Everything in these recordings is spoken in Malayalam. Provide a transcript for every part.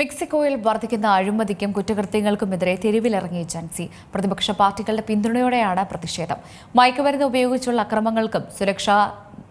മെക്സിക്കോയിൽ വർദ്ധിക്കുന്ന അഴിമതിക്കും കുറ്റകൃത്യങ്ങൾക്കുമെതിരെ തെരുവിലിറങ്ങിയ ജൻസി. പ്രതിപക്ഷ പാർട്ടികളുടെ പിന്തുണയോടെയാണ് പ്രതിഷേധം. മയക്കുമരുന്ന് ഉപയോഗിച്ചുള്ള അക്രമങ്ങൾക്കും സുരക്ഷാ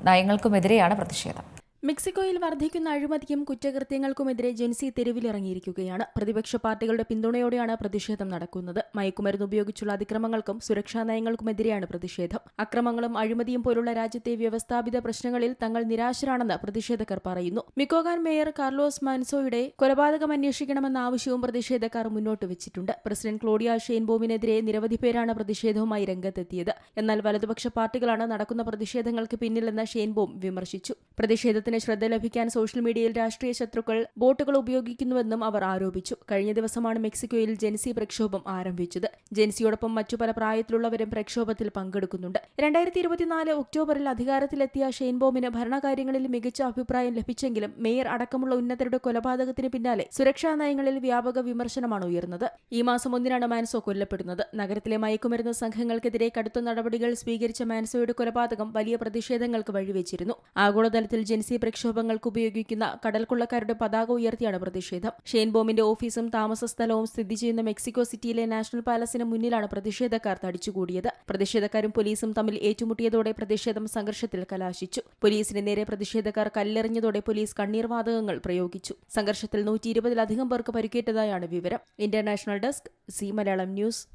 നയങ്ങൾക്കുമെതിരെയാണ് പ്രതിഷേധം. മെക്സിക്കോയിൽ വർദ്ധിക്കുന്ന അഴിമതിക്കും കുറ്റകൃത്യങ്ങൾക്കുമെതിരെ ജെൻസി തെരുവിലിറങ്ങിയിരിക്കുകയാണ്. പ്രതിപക്ഷ പാർട്ടികളുടെ പിന്തുണയോടെയാണ് പ്രതിഷേധം നടക്കുന്നത്. മയക്കുമരുന്ന് ഉപയോഗിച്ചുള്ള അതിക്രമങ്ങൾക്കും സുരക്ഷാ നയങ്ങൾക്കുമെതിരെയാണ് പ്രതിഷേധം. അക്രമങ്ങളും അഴിമതിയും പോലുള്ള രാജ്യത്തെ വ്യവസ്ഥാപിത പ്രശ്നങ്ങളിൽ തങ്ങൾ നിരാശരാണെന്ന് പ്രതിഷേധക്കാർ പറയുന്നു. മിക്കോഗാൻ മേയർ കാർലോസ് മാൻസോയുടെ കൊലപാതകം അന്വേഷിക്കണമെന്ന ആവശ്യവും പ്രതിഷേധക്കാർ മുന്നോട്ട് വെച്ചിട്ടുണ്ട്. പ്രസിഡന്റ് ക്ലോഡിയ ഷെയ്ൻബോമിനെതിരെ നിരവധി പേരാണ് പ്രതിഷേധവുമായി രംഗത്തെത്തിയത്. എന്നാൽ വലതുപക്ഷ പാർട്ടികളാണ് നടക്കുന്ന പ്രതിഷേധങ്ങൾക്ക് പിന്നിലെന്ന് ഷെയ്ൻബോം വിമർശിച്ചു. പ്രതിഷേധത്തിന് ശ്രദ്ധ ലഭിക്കാൻ സോഷ്യൽ മീഡിയയിൽ രാഷ്ട്രീയ ശത്രുക്കൾ ബോട്ടുകൾ ഉപയോഗിക്കുന്നുവെന്നും അവർ ആരോപിച്ചു. കഴിഞ്ഞ ദിവസമാണ് മെക്സിക്കോയിൽ ജെൻസി പ്രക്ഷോഭം ആരംഭിച്ചത്. ജെൻസിയോടൊപ്പം മറ്റു പല പ്രായത്തിലുള്ളവരും പ്രക്ഷോഭത്തിൽ പങ്കെടുക്കുന്നുണ്ട്. രണ്ടായിരത്തി ഇരുപത്തിനാല് ഒക്ടോബറിൽ അധികാരത്തിലെത്തിയ ഷെയ്ൻബോമിന് ഭരണകാര്യങ്ങളിൽ മികച്ച അഭിപ്രായം ലഭിച്ചെങ്കിലും മേയർ അടക്കമുള്ള ഉന്നതരുടെ കൊലപാതകത്തിന് പിന്നാലെ സുരക്ഷാ നയങ്ങളിൽ വ്യാപക വിമർശനമാണ് ഉയർന്നത്. ഈ മാസം ഒന്നിനാണ് മാൻസോ കൊല്ലപ്പെടുന്നത്. നഗരത്തിലെ മയക്കുമരുന്ന് സംഘങ്ങൾക്കെതിരെ കടുത്ത നടപടികൾ സ്വീകരിച്ച മാൻസോയുടെ കൊലപാതകം വലിയ പ്രതിഷേധങ്ങൾക്ക് വഴിവെച്ചിരുന്നു. ആഗോളതലത്തിൽ ജെൻസി പ്രക്ഷോഭങ്ങൾക്ക് ഉപയോഗിക്കുന്ന കടൽക്കുള്ളക്കാരുടെ പതാക ഉയർത്തിയാണ് പ്രതിഷേധം. ഷെയ്ൻബോമിന്റെ ഓഫീസും താമസ സ്ഥലവും സ്ഥിതി ചെയ്യുന്ന മെക്സിക്കോ സിറ്റിയിലെ നാഷണൽ പാലസിന് മുന്നിലാണ് പ്രതിഷേധക്കാർ തടിച്ചുകൂടിയത്. പ്രതിഷേധക്കാരും പോലീസും തമ്മിൽ ഏറ്റുമുട്ടിയതോടെ പ്രതിഷേധം സംഘർഷത്തിൽ കലാശിച്ചു. പോലീസിന് നേരെ പ്രതിഷേധക്കാർ കല്ലെറിഞ്ഞതോടെ പോലീസ് കണ്ണീർവാതകങ്ങൾ പ്രയോഗിച്ചു. സംഘർഷത്തിൽ നൂറ്റി ഇരുപതിലധികം പേർക്ക് പരിക്കേറ്റതായാണ് വിവരം. International desk C Malayalam news.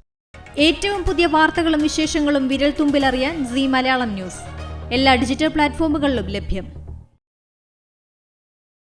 ഏറ്റവും പുതിയ വാർത്തകളും വിശേഷങ്ങളും വിരൽ തുമ്പിലറിയാൻ സി മലയാളം ന്യൂസ്. എല്ലാ ഡിജിറ്റൽ പ്ലാറ്റ്ഫോമുകളിലും ലഭ്യം.